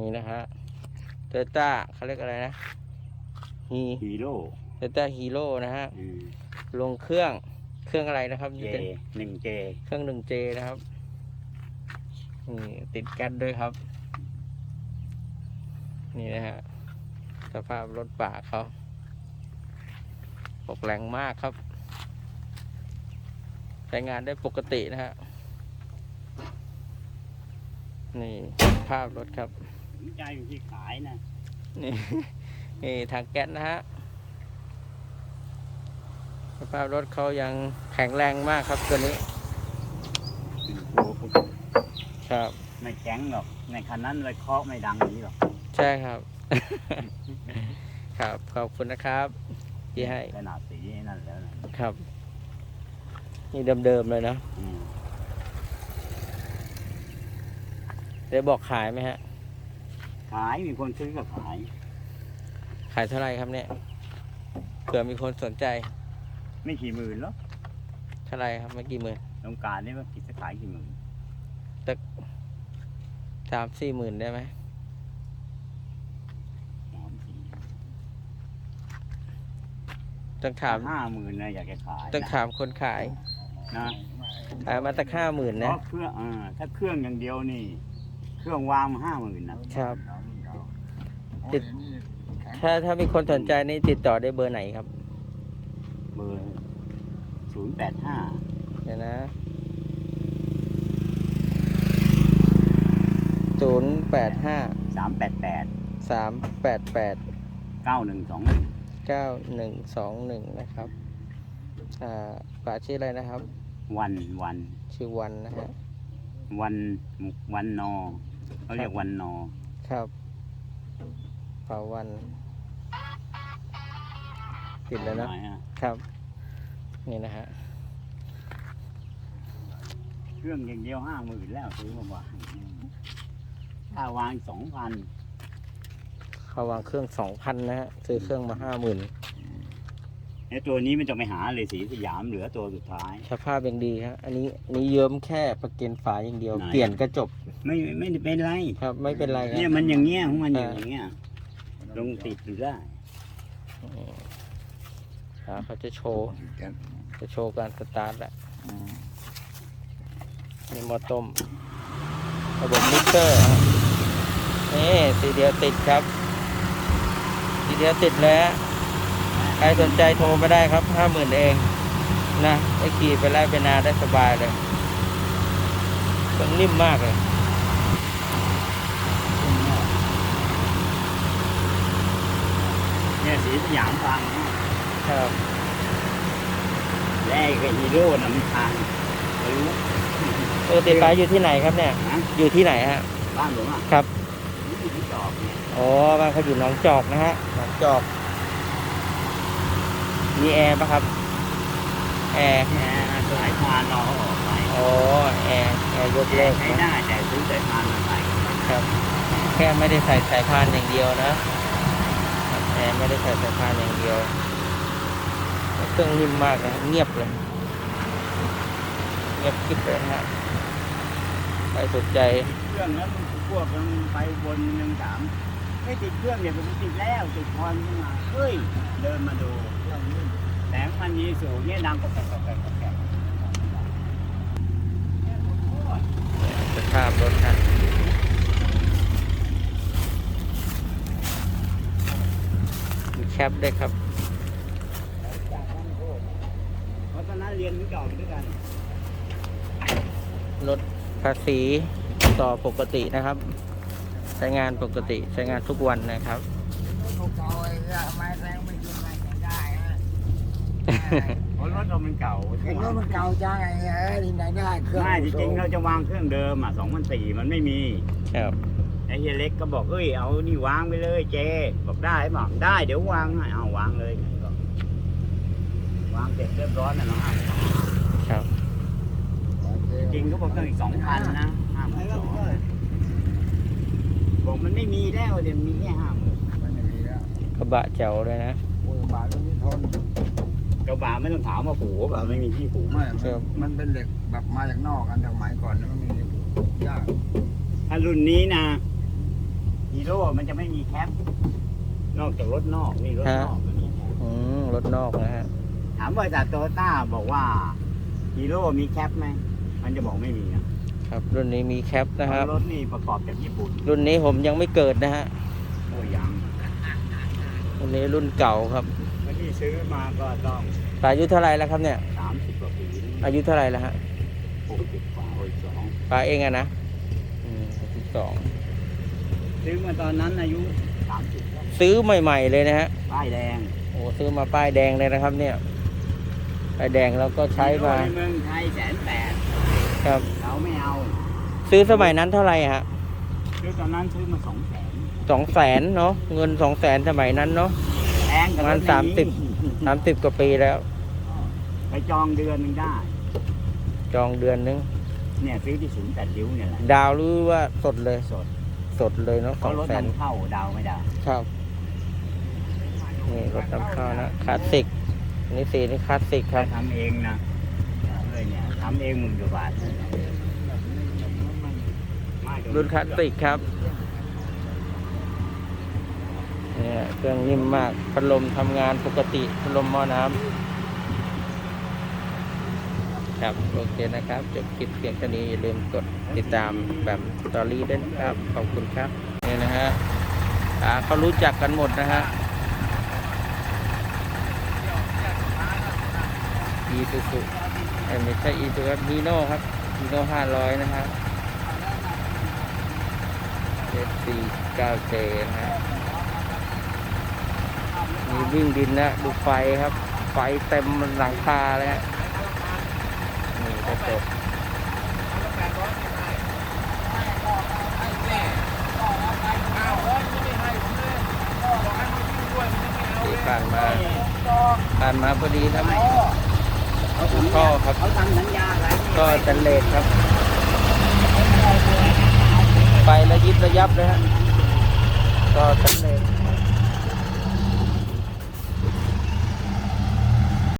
นี่นะฮะโตโยต้าเขาเรียกอะไรนะฮีฮีโร่โตโยต้าฮีโร่นะฮะอืมลงเครื่อง เครื่องอะไรนะครับเจนี่เป็นหนึ่งเจเครื่องหนึ่งเจนะครับ นี่ติดแก๊สด้วยครับ นี่นะฮะ สภาพรถป่าเขาออกแรงมากครับ ใช้งานได้ปกตินะฮะ นี่ภาพรถครับ สนใจอยู่ที่ขายนะนี่นี่ทางแก๊สนะฮะสภาพรถเขายังแข็งแรงมากครับตัวนี้โอ้โหครับ ไม่แข็งหรอก ในคันนั้นเลยเคาะไม่ดังอย่างนี้หรอก ใช่ครับ ครับ ขอบคุณนะครับที่ให้ขนาดสีนั่นแล้วนะครับ นี่เดิมๆเลยนะอืมได้บอกขายไหมฮะ ขายมีคนซื้อก็ขาย ขายเท่าไหร่ครับเนี่ยเผื่อมีคนสนใจไม่กี่หมื่นหรอกเท่าไหร่ครับไม่กี่หมื่นโรงการนี่ว่ากิจขายกี่หมื่นสามสี่หมื่นได้ไหมสามสี่ต้องถามห้าหมื่นนะอยากจะขายต้องนะถามคนขายนะขายมาตั้งห้าหมื่นเพนะราะเครื่องอ่าถ้าเครื่องอย่างเดียวนี่ เครื่องวางห้าหมื่นนะ ครับ ติด ถ้าถ้ามีคนสนใจนี่ติดต่อได้เบอร์ไหนครับ เบอร์ศูนย์แปดห้าเดี๋ยวนะศูนย์แปดห้าสามแปดแปดสามแปดแปดเก้าหนึ่งสองหนึ่งเก้าหนึ่งสองหนึ่งนะครับ อ่าป่าชื่ออะไรนะครับ วันวันชื่อวันนะฮะ วันวันนอ เขาเรียกวันนอ ครับป่าวัน ติดแล้วนะหน่อยฮะครับ นี่นะฮะ เครื่องอย่างเดียวห้าหมื่นแล้วซื้อมาวางถ้าวางสองพันเขาวางเครื่องสองพันนะฮะ ซื้อเครื่องมาห้าหมื่น แล้วตัวนี้มันจะไปหาเลยสีสยามเหลือตัวสุดท้าย สภาพยังดีครับอันนี้อันนี้เยิ้มแค่ประเก็นฝาอย่างเดียว ไหน เปลี่ยนกระจกไม่ไม่ได้เป็นไรครับไม่เป็นไรคเนี่ยรับ มันอย่างเงี้ยของมันออ่ายู่อย่างเงี้ยลงติดอยู่ได้อ่าเขาจะโชว์จะโชว์การสตาร์ทแหละนี่หมอต้มระบบมิกเซอร์ครับนี่สีเดียวติดครับสีเดียวติดแล้วใครสนใจโทรมาได้ครับห้าหมื่นเองนะได้ขี่ไปไล่ไปนาได้สบายเลยเครื่องนิ่มมากเลยเนี่ยสีสยามพังครับและไอ้ฮีโร่น่ะมันพังไม่รู้ปกติป้าอยู่ที่ไหนครับเนี่ยนะอยู่ที่ไหนฮะ บ้านผมอะ ครับอยู่ที่จอบเนี่ยอ๋อบ้านเขาอยู่หนองจอกนะฮะหนองจอก มีแอร์ปะครับ แอร์แค่สายพานเราเอาออกไปอ๋อแอร์แอร์ยกเลิกใช้นะได้แต่ซื้อสายพานมาใส่ครับ แค่ไม่ได้ใส่สายพานอย่างเดียวนะแอร์ไม่ได้ใส่สายพานอย่างเดียว เครื่องนิ่มมากนะเงียบเลย เงียบกริบเลยนะฮะใครสนใจ เครื่องแล้วมันพวกมันไปบนหนึ่งถามไม่ติดเครื่องเนี่ยผมติดแล้วติดพรขึ้นมาเฮ้ยเดินมาดู แสงมันยีสูงเนี่ยดังก็แกะแกะแกะแกะสภาพรถนะมีแคปด้วยครับเพราะตอนนั้นเรียนเก่าด้วยกันรถภาษีต่อปกตินะครับ ใช้งานปกติใช้งานทุกวันนะครับ เพราะรถเรามันเก่าไอ้รถมันเก่าจังไอ้เอ้ยที่ไหนได้เครื่องไม่จริงๆเราจะวางเครื่องเดิมอะสองพันสี่มันไม่มีครับ ไอ้เฮียเล็กก็บอกเฮ้ยเอานี่วางไปเลยเจบอกได้บอกได้เดี๋ยววางให้เอาวางเลยก็วางเสร็จเรียบร้อยนะเนาะครับ จริงก็บอกต้องอีกสองพันนะห้าหมื่นสองบอกมันไม่มีแล้วเดี๋ยวมีแค่ห้าหมื่นมันไม่มีแล้วกระบะแจ๋วเลยนะโอ้ยบาทมันไม่ ทนกระบะไม่ต้องถามว่าผูกแบบไม่มีที่ผูกไม่มันมันเป็นเหล็กแบบมาจากนอกกันจากสมัยก่อนนะมันมีเหล็กยากถ้ารุ่นนี้นะฮีโร่มันจะไม่มีแคปนอกจากรถนอกนี่รถนอกมันมีแคปอืมรถนอกนะฮะถามบริษัทโตโยต้าบอกว่าฮีโร่มีแคปไหมมันจะบอกไม่มีนะครับ รุ่นนี้มีแคปนะครับเพราะรถนี่ประกอบจากญี่ปุ่นรุ่นนี้ผมยังไม่เกิดนะฮะโอ้ยัง รุ่นนี้รุ่นเก่าครับวันที่ ซื้อมาก็ต้องตาอายุเท่าไหร่แล้วครับเนี่ย สามสิบกว่าปีอายุเท่าไหร่แล้วฮะหกสิบกว่าหกสิบสองปลาเองอะนะอืมสิบสองซื้อมาตอนนั้นอายุสามสิบซื้อใหม่ ๆ เลยนะฮะป้ายแดงโอ้ซื้อมาป้ายแดงเลยนะครับเนี่ยป้ายแดงแล้วก็ใช้มาฮีโร่ในเมืองไทยแสนแปดครับ เราไม่เอา ซื้อสมัยนั้นเท่าไหร่ฮะ ซื้อตอนนั้นซื้อมาสองแสน สองแสนเนาะเงินสองแสนสมัยนั้นเนาะแพงกับประมาณรถสามสิบสามสิบกว่าปีแล้ว ไปจองเดือนหนึงได้ จองเดือนนึง เนี่ยซื้อที่ศูนย์แปดริ้วเนี่ยแหละดาวหรือว่าสดเลย สดสดเลยเนาะเพสอราะงรถแสนนำเข้าดาวไม่ได้ครับนี่รถนำเข้านะคลาสสิกอันนี่สีนี่คลาสสิกคถ้ารับ ทำเองนะเลยเนี่ยทำเองหมื่นกว่าบาทไม่ตงรุ่นคลาสสิกครับ เนี่ยเครื่องนิ่มมากพัดลมทำงานปกติพัดลมหม้อน้ำครับโอเคนะครับจบคลิปเพียงเท่นี้อย่าลืมกดติดตามแบบสตอรี่ด้วยนะครับขอบคุณครับนี่นะฮะอ่าเขารู้จักกันหมดนะฮะอีซูซูไม่ใช่อีซูครับฮีโน่ครับฮีโน่ห้าร้อยนะครับเอฟซีเก้าเจนะฮะ มีวิ่งดินนะดูไฟครับ ไฟเต็มหลังคาเลยฮะนี่กระจกที่ผ่านมาผ่านมาพอดีครับเขาทำท่อครับเขาทำสัญญาอะไรก็สแตันเลสครับไฟระยิบระยับเลยฮะก็สแตันเลส